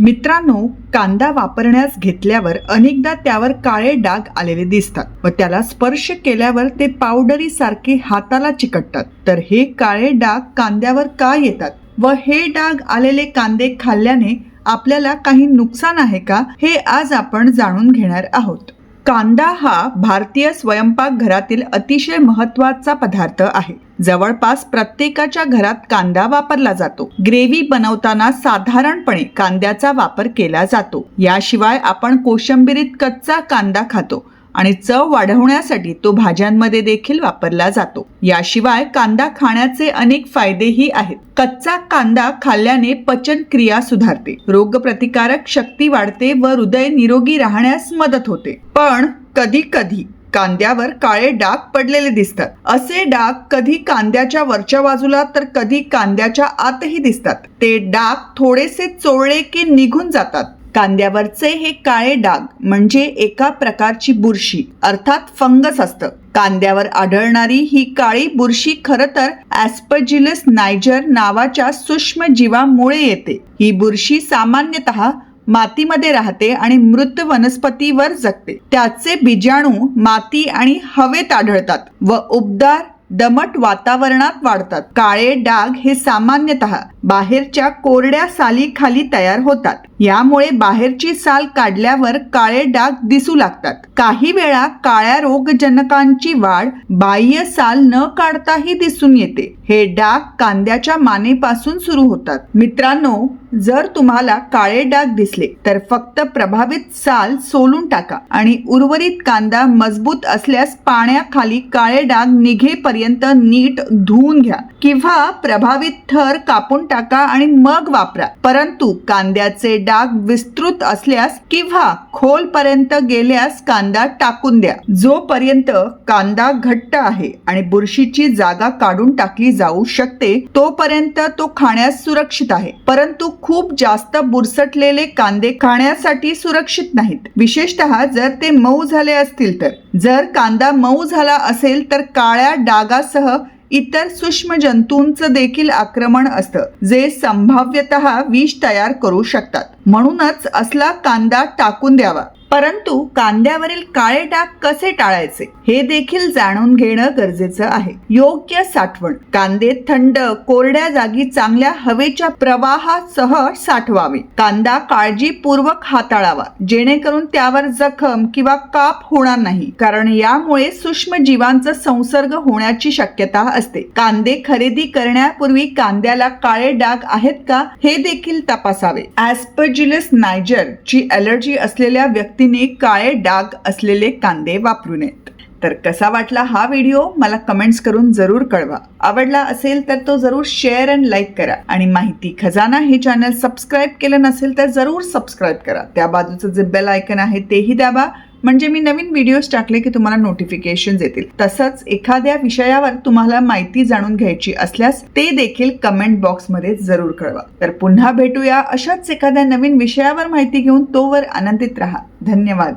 मित्रांनो कांदा वापरण्यास घेतल्यावर अनेकदा त्यावर काळे डाग आलेले दिसतात. व त्याला स्पर्श केल्यावर ते पावडरी सारखे हाताला चिकटतात. तर हे काळे डाग कांद्यावर का येतात? व हे डाग आलेले कांदे खाल्ल्याने आपल्याला काही नुकसान आहे का? हे आज आपण जाणून घेणार आहोत. कांदा हा भारतीय स्वयंपाक घरातील अतिशय महत्त्वाचा पदार्थ आहे. जवळपास प्रत्येकाच्या घरात कांदा वापरला जातो. ग्रेव्ही बनवताना साधारणपणे कांद्याचा वापर केला जातो. याशिवाय आपण कोशंबिरीत कच्चा कांदा खातो. आणि चव वाढवण्यासाठी तो भाज्यांमध्ये देखील वापरला जातो. याशिवाय कांदा खाण्याचे अनेक फायदेही आहेत. कच्चा कांदा खाल्ल्याने पचन क्रिया सुधारते. रोगप्रतिकारक शक्ती वाढते व हृदय निरोगी राहण्यास मदत होते. पण कधी कधी कांद्यावर काळे डाग पडलेले दिसतात. असे डाग कधी कांद्याच्या वरच्या बाजूला तर कधी कांद्याच्या आतही दिसतात. ते डाग थोडेसे चोळले की निघून जातात. कांद्यावरचे हे काळे डाग म्हणजे एका प्रकारची बुरशी अर्थात फंगस असतं. कांद्यावर आढळणारी ही काळी बुरशी खरं तर ऍस्पजिलस नायजर नावाच्या सूक्ष्म जीवामुळे येते. ही बुरशी सामान्यतः मातीमध्ये राहते आणि मृत वनस्पतीवर जगते. त्याचे बीजाणू माती आणि हवेत आढळतात व उबदार दमट वातावरणात वाढतात. काळे डाग हे सामान्यतः बाहेरच्या कोरड्या सालीखाली तयार होतात. यामुळे बाहेरची साल काढल्यावर काळे डाग दिसू लागतात. काही वेळा काळ्या रोगजनकांची वाढ बाह्य साल न काढताही दिसून येते. हे डाग कांद्याच्या मानेपासून सुरू होतात. मित्रांनो जर तुम्हाला काळे डाग दिसले तर फक्त प्रभावित साल सोलून टाका आणि उर्वरित कांदा मजबूत असल्यास पाण्याखाली काळे डाग निघेपर्यंत नीट धुवून घ्या किंवा प्रभावित थर कापून टाका. आणि मग वापरा. परंतु कांद्याचे डाग विस्तृत असल्यास किंवा खोल पर्यंत गेल्यास कांदा टाकून द्या. जोपर्यंत कांदा घट्ट आहे आणि बुरशीची जागा काढून टाकली जाऊ शकते तोपर्यंत तो खाण्यास सुरक्षित आहे. परंतु खूप जास्त बुरसटलेले कांदे खाण्यासाठी सुरक्षित नाहीत. विशेषतः जर ते मऊ झाले असतील तर. जर कांदा मऊ झाला असेल तर काळ्या डागासह इतर सूक्ष्म जंतूंचं देखील आक्रमण असतं जे संभाव्यत विष तयार करू शकतात. म्हणूनच असला कांदा टाकून द्यावा. परंतु कांद्यावरील काळे डाग कसे टाळायचे हे देखील जाणून घेणं गरजेचं आहे. योग्य साठवण. कांदे थंड कोरड्या जागी चांगल्या हवेच्या प्रवाहासह साठवावे. कांदा काळजीपूर्वक हाताळावा जेणेकरून त्यावर जखम किंवा काप होणार नाही कारण यामुळे सूक्ष्म जीवांचा संसर्ग होण्याची शक्यता असते. कांदे खरेदी करण्यापूर्वी कांद्याला काळे डाग आहेत का हे देखील तपासावे. ऍस्पर्जिलस नायजर ची अलर्जी असलेल्या व्यक्तीने काळे डाग असलेले कांदे वापरू नयेत तर कसा वाटला हा व्हिडिओ मला कमेंट्स करून जरूर कळवा. आवडला असेल तर तो जरूर शेअर अँड लाईक करा. आणि माहिती खजाना हे चॅनल सबस्क्राईब केलं नसेल तर जरूर सबस्क्राईब करा. त्या बाजूचं जे बेल आयकन आहे तेही दाबा. म्हणजे मी नवीन व्हिडिओज टाकले की तुम्हाला नोटिफिकेशन येतील. तसंच एखाद्या विषयावर तुम्हाला माहिती जाणून घ्यायची असल्यास ते देखील कमेंट बॉक्समध्ये जरूर कळवा. तर पुन्हा भेटूया अशाच एखाद्या नवीन विषयावर माहिती घेऊन तोवर आनंदित राहा. धन्यवाद.